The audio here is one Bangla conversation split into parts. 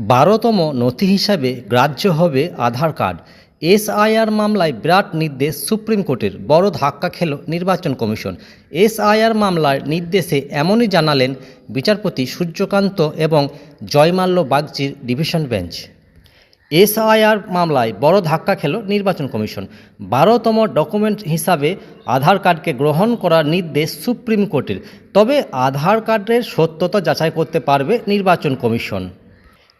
বারোতম নথি হিসাবে গ্রাহ্য হবে আধার কার্ড। এসআইআর মামলায় বিরাট নির্দেশ সুপ্রিম কোর্টের, বড় ধাক্কা খেল নির্বাচন কমিশন। এসআইআর মামলার নির্দেশে এমনই জানালেন বিচারপতি সূর্যকান্ত এবং জয়মাল্য বাগচির ডিভিশন বেঞ্চ। এসআইআর মামলায় বড় ধাক্কা খেল নির্বাচন কমিশন। বারোতম ডকুমেন্ট হিসাবে আধার কার্ডকে গ্রহণ করার নির্দেশ সুপ্রিম কোর্টের। তবে আধার কার্ডের সত্যতা যাচাই করতে পারবে নির্বাচন কমিশন।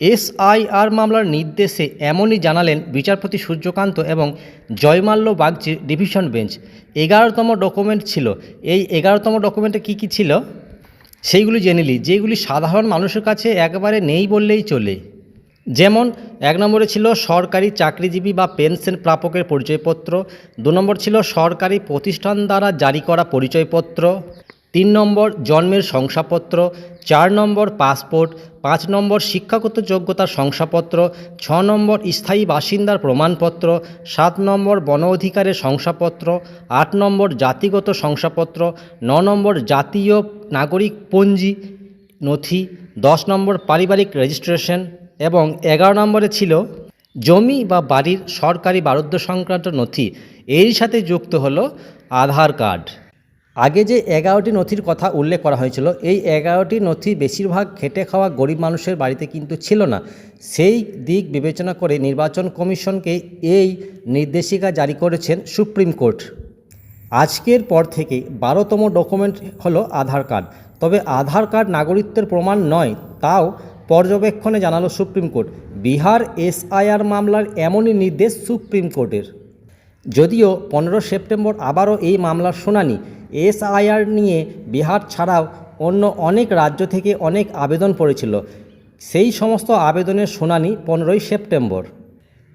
এসআইআর মামলার নির্দেশে এমনই জানালেন বিচারপতি সূর্যকান্ত এবং জয়মাল্য বাগচির ডিভিশন বেঞ্চ। এগারোতম ডকুমেন্ট ছিল। এই এগারোতম ডকুমেন্টে কী কী ছিল? সেইগুলি জেনে নিই। যেগুলি সাধারণ মানুষের কাছে একবারে নেই বললেই চলে। যেমন, এক নম্বরে ছিল সরকারি চাকরিজীবী বা পেনশন প্রাপকের পরিচয়পত্র। দু নম্বর ছিল সরকারি প্রতিষ্ঠান দ্বারা জারি করা পরিচয়পত্র। তিন নম্বর জন্মের শংসাপত্র, চার নম্বর পাসপোর্ট, পাঁচ নম্বর শিক্ষাগত যোগ্যতার শংসাপত্র, ছ নম্বর স্থায়ী বাসিন্দার প্রমাণপত্র, সাত নম্বর বন অধিকারের শংসাপত্র, আট নম্বর জাতিগত শংসাপত্র, ন নম্বর জাতীয় নাগরিক পঞ্জি নথি, দশ নম্বর পারিবারিক রেজিস্ট্রেশন এবং এগারো নম্বরে ছিল জমি বা বাড়ির সরকারি বারুদ্য সংক্রান্ত নথি। এর সাথে যুক্ত হলো আধার কার্ড। আগে যে এগারোটি নথির কথা উল্লেখ করা হয়েছিল, এই এগারোটি নথি বেশিরভাগ খেটে খাওয়া গরিব মানুষের বাড়িতে কিন্তু ছিল না। সেই দিক বিবেচনা করে নির্বাচন কমিশনকে এই নির্দেশিকা জারি করেছেন সুপ্রিম কোর্ট। আজকের পর থেকে বারোতম ডকুমেন্ট হলো আধার কার্ড। তবে আধার কার্ড নাগরিকত্বের প্রমাণ নয়, তাও পর্যবেক্ষণে জানালো সুপ্রিম কোর্ট। বিহার এসআইআর মামলার এমনই নির্দেশ সুপ্রিম কোর্টের। যদিও পনেরো সেপ্টেম্বর আবারও এই মামলার শুনানি এসআইআর নিয়ে বিহার ছাড়াও অন্য অনেক রাজ্য থেকে অনেক আবেদন পড়েছিল। সেই সমস্ত আবেদনের শুনানি পনেরোই সেপ্টেম্বর।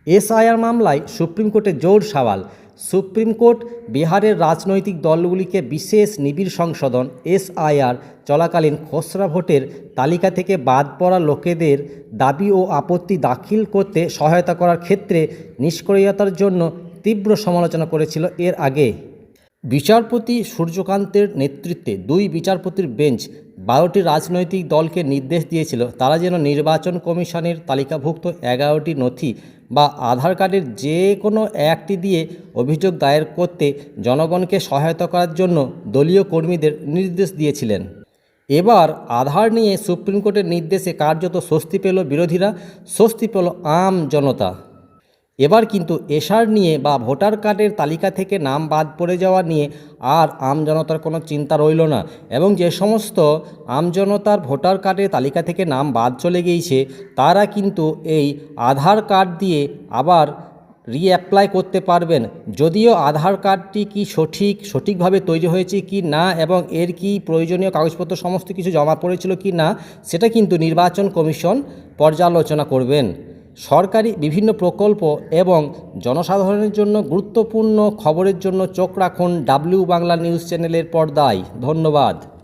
এসআইআর মামলায় সুপ্রিম কোর্টে জোর সওয়াল। সুপ্রিম কোর্ট বিহারের রাজনৈতিক দলগুলিকে বিশেষ নিবিড় সংশোধন, এসআইআর, চলাকালীন খসড়া ভোটের তালিকা থেকে বাদ পড়া লোকেদের দাবি ও আপত্তি দাখিল করতে সহায়তা করার ক্ষেত্রে নিষ্ক্রিয়তার জন্য তীব্র সমালোচনা করেছিল এর আগে। বিচারপতি সূর্যকান্তের নেতৃত্বে দুই বিচারপতির বেঞ্চ বারোটি রাজনৈতিক দলকে নির্দেশ দিয়েছিল। তারা যেন নির্বাচন কমিশনের তালিকাভুক্ত এগারোটি নথি বা আধার কার্ডের যে কোনো একটি দিয়ে অভিযোগ দায়ের করতে জনগণকে সহায়তা করার জন্য দলীয় কর্মীদের নির্দেশ দিয়েছিলেন। এবার আধার নিয়ে সুপ্রিম কোর্টের নির্দেশে কার্যত স্বস্তি পেল বিরোধীরা, স্বস্তি পেল আম জনতা। এবার কিন্তু এশার নিয়ে বা ভোটার কার্ডের তালিকা থেকে নাম বাদ পড়ে যাওয়া নিয়ে আর আমজনতার কোনো চিন্তা রইল না এবং যে সমস্ত আমজনতার ভোটার কার্ডের তালিকা থেকে নাম বাদ চলে গিয়েছে, তারা কিন্তু এই আধার কার্ড দিয়ে আবার রিঅ্যাপ্লাই করতে পারবেন। যদিও আধার কার্ডটি কি সঠিক, সঠিকভাবে তৈরি হয়েছে কি না এবং এর কি প্রয়োজনীয় কাগজপত্র সমস্ত কিছু জমা পড়েছিল কি না, সেটা কিন্তু নির্বাচন কমিশন পর্যালোচনা করবেন। সরকারি বিভিন্ন প্রকল্প এবং জনসাধারণের জন্য গুরুত্বপূর্ণ খবরের জন্য চোখ রাখুন ডাব্লিউ বাংলা নিউজ চ্যানেলের পর্দায়। ধন্যবাদ।